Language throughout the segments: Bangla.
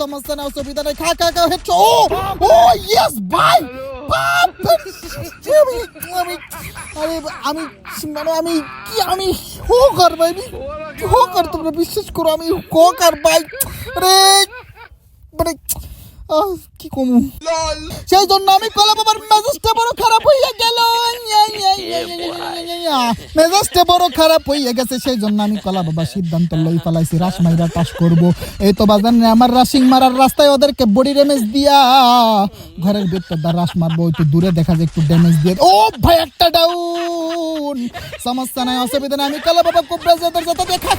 অসুবিধা নেই খা খা খা হেচ্ছ ও ও ইয়েস ভাই বাপ আমি আমি আরে আমি মানে আমি কি আমি হো কর ভাই আমি হো কর তোমরা বিশ্বাস করো আমি হো কর ভাই। আরে মানে কি কমু সেই জন্য আমি কলা বাবার মেজাজটা বড় খারাপ হইয়া গেল। মেজাজটা বড় খারাপ হইয়া গেছে সেই জন্য আমি কলা বাবা সিদ্ধান্ত লই ফেলাইছি রাস মাইরা টাস করব। এই তো বাজান রে, আমার রাসিং মারার রাস্তায় ওদেরকে বডি ড্যামেজ দিয়া। ঘরের ভিতর দা রাস মারবো একটু দূরে দেখা যায় একটু ড্যামেজ দিয়ে। ও ভাই একটা ডাউন সমস্যা নাই অসুবিধা নাই আমি কলা বাবা খুব বেজাদের সাথে দেখা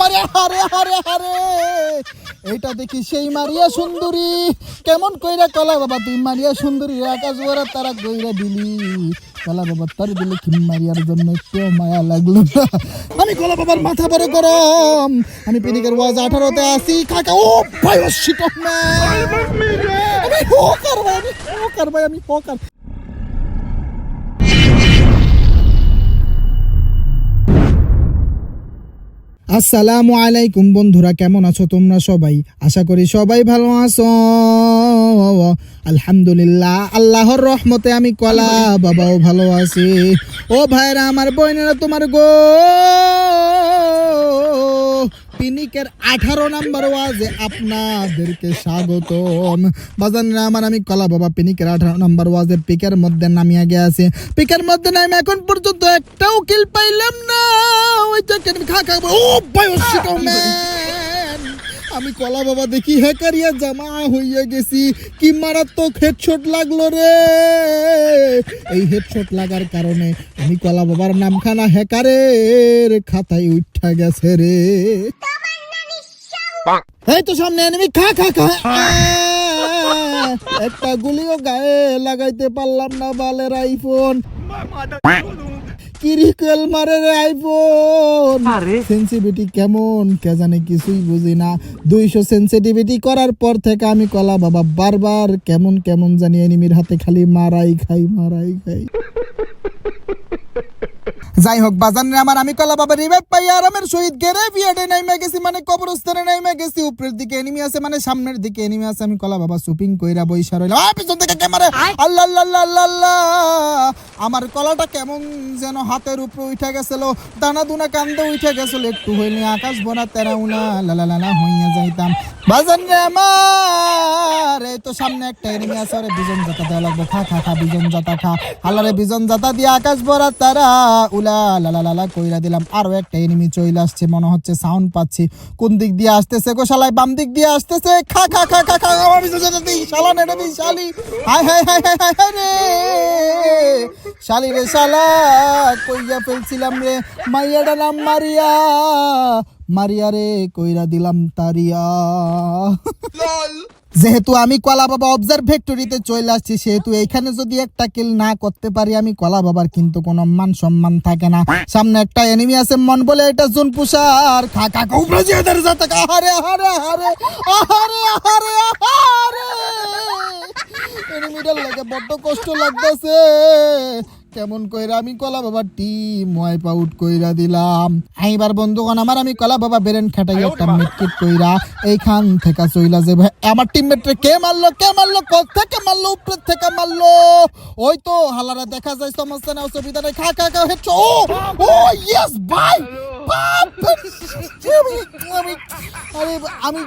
মারে হারে হারে হারে! এইটা দেখি সেই মারিয়া সুন্দরী। কেমন কইরা কলা বাবা তুই মারিয়া সুন্দরী আকাশ ভরা তারা কইরা দিলি। কলা বাবা, তার দিলে মারিয়ার জন্য একটু মায়া লাগল আমি কলা বাবার মাথা বড় গরম। আমি পিনিকের ওয়াজ আঠারোতে আসি। কাকা, ও ভাই, ও হোকার ভাই, আমি হোকার। আসসালামু আলাইকুম বন্ধুরা, কেমন আছো তোমরা সবাই? আশা করি সবাই ভালো আছো। আলহামদুলিল্লাহ, আল্লাহর রহমতে আমি কলা বাবাও ভালো আছি। ও ভাইরা, আমার বোনেরা, তোমার গো পিনিকের আঠারো নাম্বার ওয়াজে আপনাদেরকে স্বাগতম। বাজানরা আমার, আমি কলা বাবা পিনিকের আঠারো নাম্বার ওয়াজে পিকের মধ্যে নামিয়া গেছে পিকের মধ্যে নামে এখন পর্যন্ত একটাও কিল পাইলাম না। ওই দেখেন খা খা ও ভাই আমি কলা বাবা দেখি হ্যাকারিয়া জামা হইয়া গেছি। কি মারাত্মক হেডশট লাগল রে? এই হেডশট লাগার কারণে আমি কলা বাবার নামখানা হ্যাকারের খাতায় উঠা গেছে রে। এই তো সামনে এনিমি খা খা খা। একটা গুলিও গায়ে লাগাইতে পারলাম না বালের আইফোন কিরিকেল মারে আইফোন। সেন্সিটিভিটি কেমন কে জানে কিছুই বুঝি না। দুইশো সেন্সিটিভিটি করার পর থেকে আমি কলা বাবা বারবার কেমন কেমন জানি এনিমির হাতে খালি মারাই খাই মারাই খাই। যাই হোক বাজানে আমার আমি কলা বাবা রিভাইভ পাই আরামের সহিত গেরে বিয়াডে নাইমে গেছি মানে কবরস্থানে নাইমে গেছি উপরের দিকে এনিমি আছে মানে সামনের দিকে এনিমি আছে আমি কলা বাবা সুপিং কইরা বইসা রইলাম। আ পিছন থেকে ক্যামেরা আল্লাহ আল্লাহ আল্লাহ আল্লাহ আমার কলাটা কেমন যেন হাতের উপরে উঠে গেছিল দানা দুনা কান্দে উঠে গেছিল একটু হইলে আকাশ ভরা তেরা উনা লালা লালা হইয়া যাইতাম। রে তো সামনে একটা আছে বিজন দেওয়া খা খা খা, বিজন খা। আল্লাহরে বিজন দিয়ে আকাশ ভরা তারা, উলা লালা লালা কইরা দিলাম, আরও একটা এনিমি চলে আসছে, মনে হচ্ছে সাউন্ড পাচ্ছি। কোন দিক দিয়ে আসতেছে গো শালাই বাম দিক দিয়ে আসতেছে, খা খা খা খা খা, আমার শালা রে। শালি রে শালা কইয়া ফেলছিলাম রে মাইয়াটা নাম মারিয়া মারিয়া রে কইরা দিলাম তারিয়া। যেহেতু আমি কলা বাবা অবজার্ভ ফ্যাক্টরিতে চলে আসছি সেহেতু এইখানে যদি একটা কিল না করতে পারি আমি কলা বাবার কিন্তু কোনো মান সম্মান থাকে না। সামনে একটা এনিমি আছে মন বলে এটা জুন পুষার খা খা উপরে যে এদের যাতে আহারে আহারে আহারে আহারে। আহারে আহারে এনিমিটার লাগে বড্ড কষ্ট লাগতেছে। কেমন কইরা আমি কলা বাবা টিম ওয়াইপ আউট কইরা দিলাম। এইবার বন্ধুগণ আমার আমি কলা বাবা বেরেন খাটাই একটা মিটকিট কইরা এইখান থেকে চইলা যে ভাই আমার টিমমেটরে কে মারলো কে মারলো কোথ থেকে মারলো উপর থেকে মারলো? ওই তো হালারা দেখা যায় সমস্যা না অসুবিধা নেই। খা খা খা হেচ্ছ ও ও ইয়েস ভাই আমি আমি আরে আমি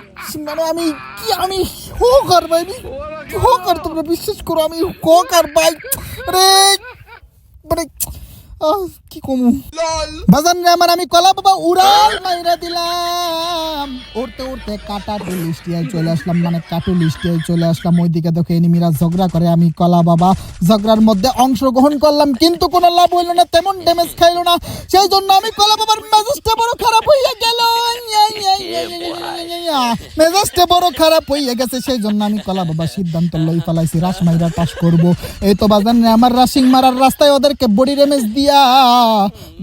মানে আমি কি আমি হো কর ভাই আমি হো কর তোমরা বিশ্বাস করো আমি হো কর ভাই। আরে আহ, কি কমু? বাজান রে আমার আমি কলা বাবা উড়াল মাইরা দিলাম। উড়তে উড়তে কাটা লিস্টিয়ায় চলে আসলাম মানে কাটু লিস্টিয়ায় চলে আসলাম। ওইদিকে দেখো এনিমিরা ঝগড়া করে আমি কলা বাবা ঝগড়ার মধ্যে অংশগ্রহণ করলাম কিন্তু কোনো লাভ হইল না তেমন ড্যামেজ খাইলো না। সেই জন্য আমি কলা বাবার মেজাজটা বড় খারাপ হইয়া গেল। মেজাজটা বড় খারাপ হইয়া গেছে সেই জন্য আমি কলা বাবা সিদ্ধান্ত লই ফেলাইছি রাস মাইরা টাস করব এই তো বাজান রে, আমার রাসিং মারার রাস্তায় ওদেরকে বডি ড্যামেজ দিয়া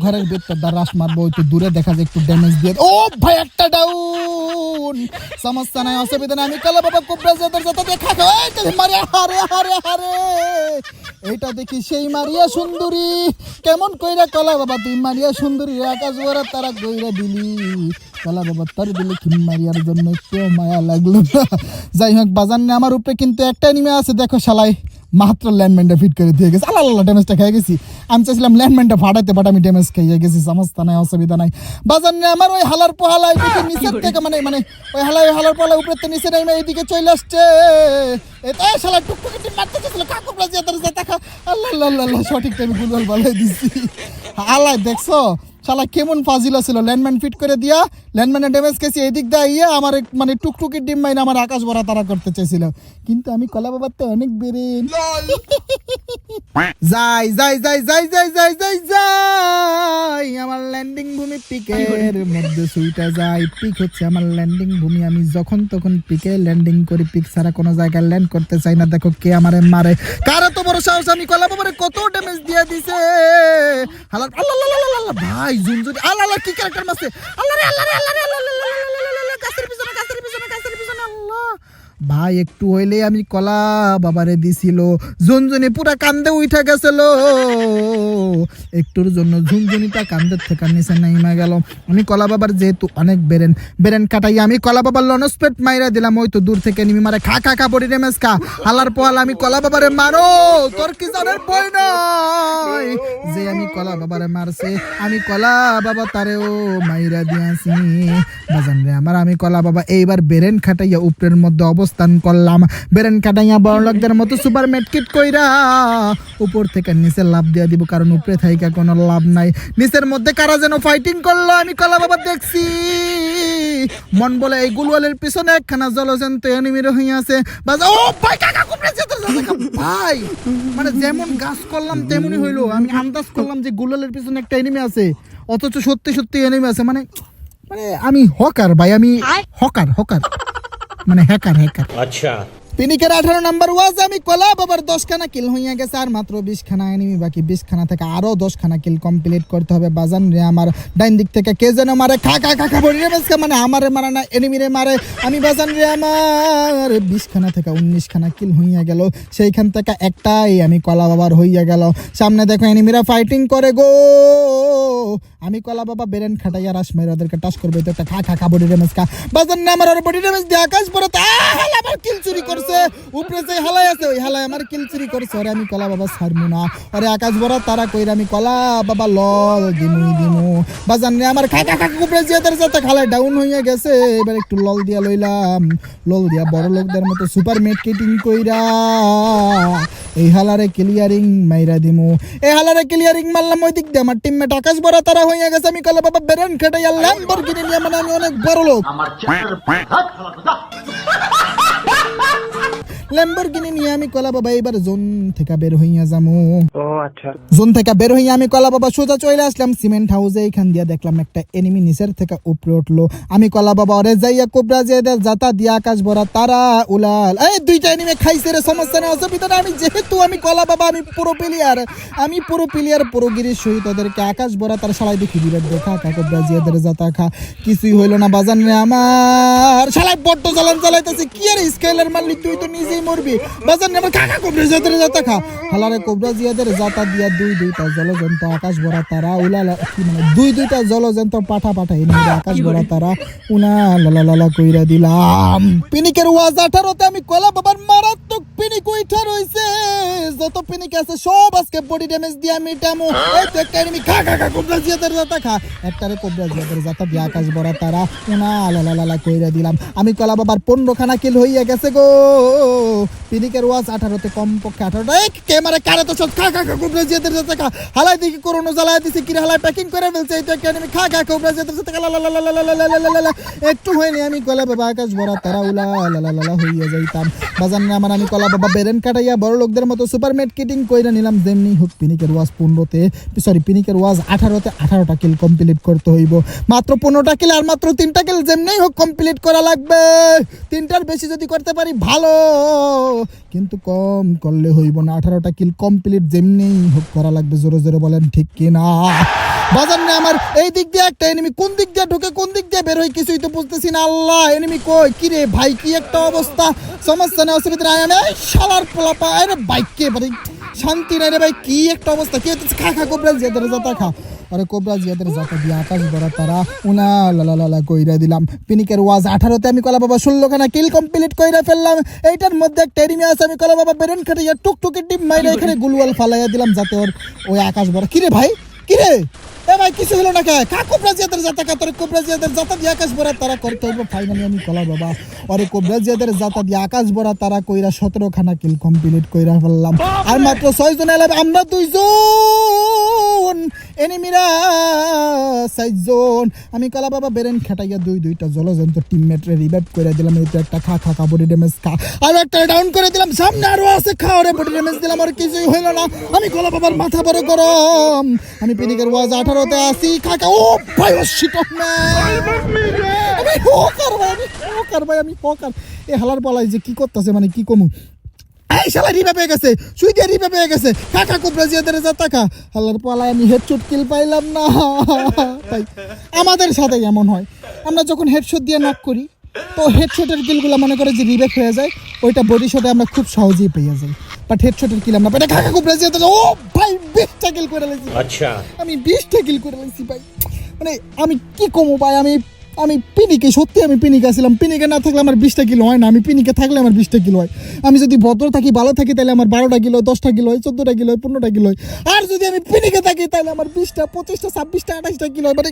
ঘরের ভিতরটা রাস মারবো তো দূরে দেখা যায় একটু ড্যামেজ দিয়ে ও ভাই একটা ডাউন সমস্যা নাই অসুবিধা নাই আমি কলা বাবা কুবরা যাদের যাতে দেখা মারে হারে হারে হারে এইটা দেখি সেই মারিয়া সুন্দরী। কেমন কইরা কলা বাবা, তুই মারিয়া সুন্দরী আকাশ ভরা তারা কইরা দিলি। কলা বাবা, তার দিলে কি মারিয়ার জন্য একটু মায়া লাগল যাই হোক, বাজার আমার উপরে কিন্তু একটা নিমে আছে, দেখো শালাই মাত্র ল্যান্ডম্যানটা ফিট করে দিয়ে গেছে। আল্লাহ আল্লাহ ড্যামেজটা খেয়ে গেছি। আমি চাইছিলাম ল্যান্ডম্যানটা ফাটাতে বাট আমি ড্যামেজ খেয়ে গেছি সমস্যা নাই অসুবিধা নাই। বাজার নিয়ে আমার ওই হালার পোহালা নিচের থেকে মানে মানে ওই হালা ওই হালার পোহালা উপরে নিচে নেমে এইদিকে চলে আসছে। এটা শালা টুকটুকি টিম মারতে চাইছিল কাকু তার দেখা। আল্লাহ আল্লাহ আল্লাহ সঠিক টাইমে গুলবাল বলাই দিছি। আল্লাহ দেখছ? শালা কেমন ফাজিল ছিল? ল্যান্ডম্যান ফিট করে দিয়া ল্যান্ডম্যানের ড্যামেজ খেয়েছি এদিক দা ইয়ে আমার মানে টুকটুকির ডিম মাইন আমার আকাশ ভরা তারা করতে চাইছিল। কিন্তু আমি কলা বাবার তো অনেক বেরেন যাই যাই যাই যাই যাই যাই যাই যাই আমার ল্যান্ডিং ভূমি পিকের মধ্যে সুইটা যাই পিক হচ্ছে আমার ল্যান্ডিং ভূমি। আমি যখন তখন পিকে ল্যান্ডিং করি। পিক ছাড়া কোনো জায়গায় ল্যান্ড করতে চাই না। দেখো কে আমারে মারে। কার তো বড় সাহস? আমি কলা বাবারে কত ড্যামেজ দিয়ে দিছে। হালা আল্লাহ আল্লাহ আল্লাহ আল্লাহ ভাই জুন জুন আল্লাহ কি ক্যারেক্টার মারছে আল্লাহ রে আল্লাহ রে আল্লাহ রে আল্লাহ আল্লাহ আল্লাহ আল্লাহ আল্লাহ গাছের পিছনে গাছের পিছনে গাছের পিছনে আল্লাহ ভাই, একটু হইলে আমি কলা বাবারে দিছিল। ঝুনঝুনি পুরা কান্দে উঠা গেছিল। একটুর জন্য ঝুনঝুনিটা কান্দের থেকে নিচে নাইমা গেল। আমি কলা বাবার যেহেতু অনেক বেরেন বেরেন কাটাই, আমি কলা বাবার লনস্পেট মাইরা দিলাম, ওই তো দূর থেকে নিমি মারে খা খা খা বডি ড্যামেজ খা হালার পোয়াল আমি কলা বাবারে মারো, তোর কি জানের বই যে আমি কলা বাবারে মারছে, আমি কলা বাবা তারেও মাইরা দিয়াছি। বাজান রে আমার, আমি কলা বাবা এইবার বেরেন খাটাইয়া উপরের মধ্যে অবস্থান করলাম। বেরেন খাটাইয়া বড় লোকদের মতো সুপার মেটকিট কইরা উপর থেকে নিচে লাভ দিয়া দিব কারণ উপরে থাইকা কোনো লাভ নাই। নিচের মধ্যে কারা যেন ফাইটিং করল আমি কলা বাবা দেখছি। মন বলে এই গুলওয়ালের পিছনে একখানা জলজন্ত এনিমির হইয়া আছে। বাজা ও ভাই কাকা কুপড়ে যেতে যেতে ভাই মানে যেমন গাছ করলাম তেমনই হইল। আমি আন্দাজ করলাম যে গুলওয়ালের পিছনে একটা এনিমি আছে অথচ সত্যি সত্যি এনিমি আছে। মানে মানে আমি হকার ভাই আমি হকার হকার। মানে হ্যাকার হ্যাকার আচ্ছা। পিনিকের আঠারো নাম্বার ওয়াজ আমি কলা বাবার দশখানা কিল হইয়া গেছে আর মাত্র বিশ খানা এনিমি বাকি বিশখানা থেকে আরও দশখানা কিল কমপ্লিট করতে হবে। বাজান রে আমার ডাইন দিক থেকে কে যেন মারে খা খা খা খা বলি রে মানে আমারে মারে না এনিমি রে মারে। আমি বাজান রে আমার বিশ খানা থেকে উনিশখানা কিল হইয়া গেল। সেইখান থেকে একটাই আমি কলা বাবার হইয়া গেল। সামনে দেখো এনিমিরা ফাইটিং করে গো। আমি কলা বাবা বেরেন খাটাইয়া রাস মেরে ওদেরকে টাচ করবে তো একটা খা খা খা বডি ড্যামেজ খা। বাজান না আমার আর বডি ড্যামেজ দিয়ে আকাশ পরে আমার কিল চুরি করছে। উপরে যে হালাই আছে, ওই হালাই আমার কিল চুরি করছে। আরে আমি কলা বাবা ছাড়মু না। আরে আকাশ বড় তারা কইরা আমি কলা বাবা লল দিমু দিমু। বাজান রে আমার খা খা খা উপরে যে তার সাথে খালাই ডাউন হইয়া গেছে, এবার একটু লল দিয়া লইলাম। লল দিয়া বড় লোকদের মতো সুপার মার্কেটিং কইরা এই হালারে ক্লিয়ারিং মাইরা দিমু। এই হালারে ক্লিয়ারিং মারলাম ওই দিক দিয়ে। আমার টিমমেট আকাশ বড় তারা হইয়া গেছে। আমি কলে বাবা, বেরেন খেটাই আল্লাম বরগিনি নিয়ে মানে আমি অনেক বড় লোক ল্যাম্বরগিনি নিয়ে আমি কলা বাবা এবার জোন থেকে বের হইয়া যামু। ও আচ্ছা। জোন থেকে বের হইয়া আমি কলা বাবা সোজা চলে আসলাম। সিমেন্ট হাউসে এইখান দিয়া দেখলাম একটা এনিমি নিচের থেকে উপরে উঠল। আমি কলা বাবা ওরে যাইয়া কোবরা যে যাতা দিয়া আকাশ ভরা তারা উলাল। এই দুইটা এনিমি খাইছে রে সমস্যা নেই অসুবিধা আমি যেহেতু আমি কলা বাবা আমি পুরো প্লেয়ার আমি পুরো প্লেয়ার পুরো গিরির সহিত ওদেরকে আকাশ ভরা তার সালাই দেখি দিবে। দেখা খা কোবরা জিয়াদের যাতা খা। কিছুই হইল না বাজান রে আমার। শালাই বড্ড চালান চালাইতেছে কি আর স্কেলার মারলি তুই তো নিজেই মরবি। বাজার রে কাকা কবরে জিয়াদের যাতা খা। হালারে কবরা জিয়াদের যাতা দিয়া দুই দুইটা জলজন্ত আকাশ ভরা তারা উলালা কি মানে দুই দুইটা জলজন্ত পাঠা পাঠা এনে আকাশ ভরা তারা উনা লালা লালা কইরা দিলাম। পিনিকের ওয়াজ আঠারোতে আমি কলা বাবার মারাত্মক পিনি কুইঠা রইছে যত পিনি আছে সব আজকে বডি ড্যামেজ দিয়ে আমি টামো এই তো কেনি খা খা খা কোবরা জিয়াদের জাতা খা একটারে কোবরা জিয়াদের জাতা দিয়ে আকাশ বড়া তারা উনা আলা লা লা লা কইরা দিলাম আমি কলা বাবার পনেরো খানা কিল হইয়া গেছে গো পিনিকের ওয়াজ পক্ষে 18 টা এক ক্যামেরা কারে তো সব খা খা খা কোবরা জিয়াদের জাতা খা হালাই দেখি করোনা জ্বালায় দিছে কি হালাই প্যাকিং করে ফেলছে এই তো কেনি এনিমি খা খা কোবরা জিয়াদের জাতা খা লা লা লা লা লা লা একটু হইনি আমি কলা বাবা আকাশ বড়া তারা উলা লা লা লা হইয়া যাইতাম বাজান আমার আমি কলা বাবা বেরেন কাটাইয়া বড় লোকদের মতো সুপার মেডকেটিং কইরা নিলাম। যেমনি হোক পিনিকের ওয়াজ পনেরোতে সরি পিনিকের ওয়াজ আঠারোতে আঠারোটা কিল কমপ্লিট করতে হইব। মাত্র পনেরোটা কিল আর মাত্র তিনটা কিল যেমনি হোক কমপ্লিট করা লাগবে। তিনটার বেশি যদি করতে পারি ভালো। কিন্তু কম করলে হইব না। আঠারোটা কিল কমপ্লিট যেমনি হোক করা লাগবে। জোরে জোরে বলেন, ঠিক কিনা? বাজার না আমার। এই দিক দিয়ে একটা এনিমি কোন দিক দিয়ে ঢুকে কোন দিক দিয়ে বের হয় কিছুই তো বুঝতেছি না। আল্লাহ এনিমি কই? কি রে ভাই কি একটা অবস্থা? সমস্যা নেই অসুবিধা নাই। আমি শালার পোলাপা আরে বাইক কে বাড়ি শান্তি নাই রে ভাই কি একটা অবস্থা? কি হচ্ছে খা খা কোবরা জিয়াদের জাতা খা। আরে কোবরা জিয়াদের জাতা দিয়ে আকাশ ভরা তারা। উনা লালা লালা কইরা দিলাম। পিনিকের ওয়াজ আঠারোতে আমি কলা বাবা ষোলো খানা কিল কমপ্লিট কইরা ফেললাম। এইটার মধ্যে একটা এনিমি আছে আমি কলা বাবা বেরেন খাটিয়া টুকটুকি টিম মাইরা এখানে গুলওয়াল ফালাইয়া দিলাম যাতে ওর ওই আকাশ বড় কি রে ভাই? কি রে এ ভাই, কিছু হলো না কা কোবরাজিয়াদের জাতা কা তোর কোবরাজিয়াদের জাতা দিয়ে আকাশ বড়া তারা করতে হইব। ফাইনালি আমি কলা বাবা। আরে কোবরাজিয়াদের জাতা দিয়ে আকাশ বড়া তারা কইরা সতেরো খানা কিল কমপ্লিট কইরা ফেললাম। আর মাত্র ছয় জন এলাম, আমরা দুইজন! এনিমিরা চারজন আমি কলা বাবা বেরেন খেটাইয়া দুই দুইটা জলজন্ত টিমমেট রে রিভাইভ করে দিলাম এই তো একটা খা খা খা বডি ড্যামেজ খা। আর একটা ডাউন করে দিলাম সামনে আরও আছে খা ওরে বডি ড্যামেজ দিলাম আর কিছুই হইল না। আমি কলা বাবার মাথা বড় গরম। আমি পিনিকের ওয়াজ আঠারোতে আসি খা খা ও ভাই ও শিট আমি হকার ভাই আমি হকার ভাই আমি হকার। এ হালার পালাই যে কি করতেছে মানে কি কমু? এই শালা রিবা পেয়ে গেছে সুই দিয়ে রিবা পেয়ে গেছে। কাকা কুবরা জিয়াদের যা টাকা। হালার পালায় আমি হেডশট কিল পাইলাম না। তাই আমাদের সাথে এমন হয়। আমরা যখন হেডশট দিয়ে নক করি তো হেডশটের কিলগুলো মনে করে যে রিবেক হয়ে যায় ওইটা বডি শটে আমরা খুব সহজেই পেয়ে যাই। বাট হেডশটের কিল আমরা পাই কাকা কুবরা জিয়াদের ও ভাই বিশটা কিল করে লাইছি। আচ্ছা। আমি বিশটা কিল করে লাইছি ভাই। মানে আমি কি কমো ভাই? আমি আমি পিনিকে সত্যি আমি পিনিকে আসছিলাম পিনিকে না থাকলে আমার বিশটা কিলো হয় না আমি পিনিকে থাকলে আমার বিশটা কিলো হয়। আমি যদি ভদ্র থাকি ভালো থাকি তাহলে আমার বারোটা কিলো দশটা কিলো হয় চোদ্দোটা কিলো হয় পনেরোটা কিলো হয়। আর যদি আমি পিনিকে থাকি তাহলে আমার বিশটা পঁচিশটা ছাব্বিশটা আঠাশটা কিলো হয়। মানে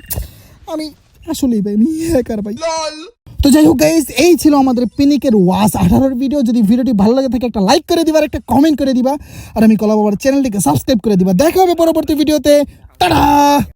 আমি আসলেই ভাই আমি হ্যাকার ভাই। তো যাই হোক গাইস এই ছিল আমাদের পিনিকের ওয়াস আঠারোর ভিডিও যদি ভিডিওটি ভালো লাগে থাকে একটা লাইক করে দিবা একটা কমেন্ট করে দিবা। আর আমি কলা বাবার চ্যানেলটিকে সাবস্ক্রাইব করে দিবা। দেখা হবে পরবর্তী ভিডিওতে টাটা!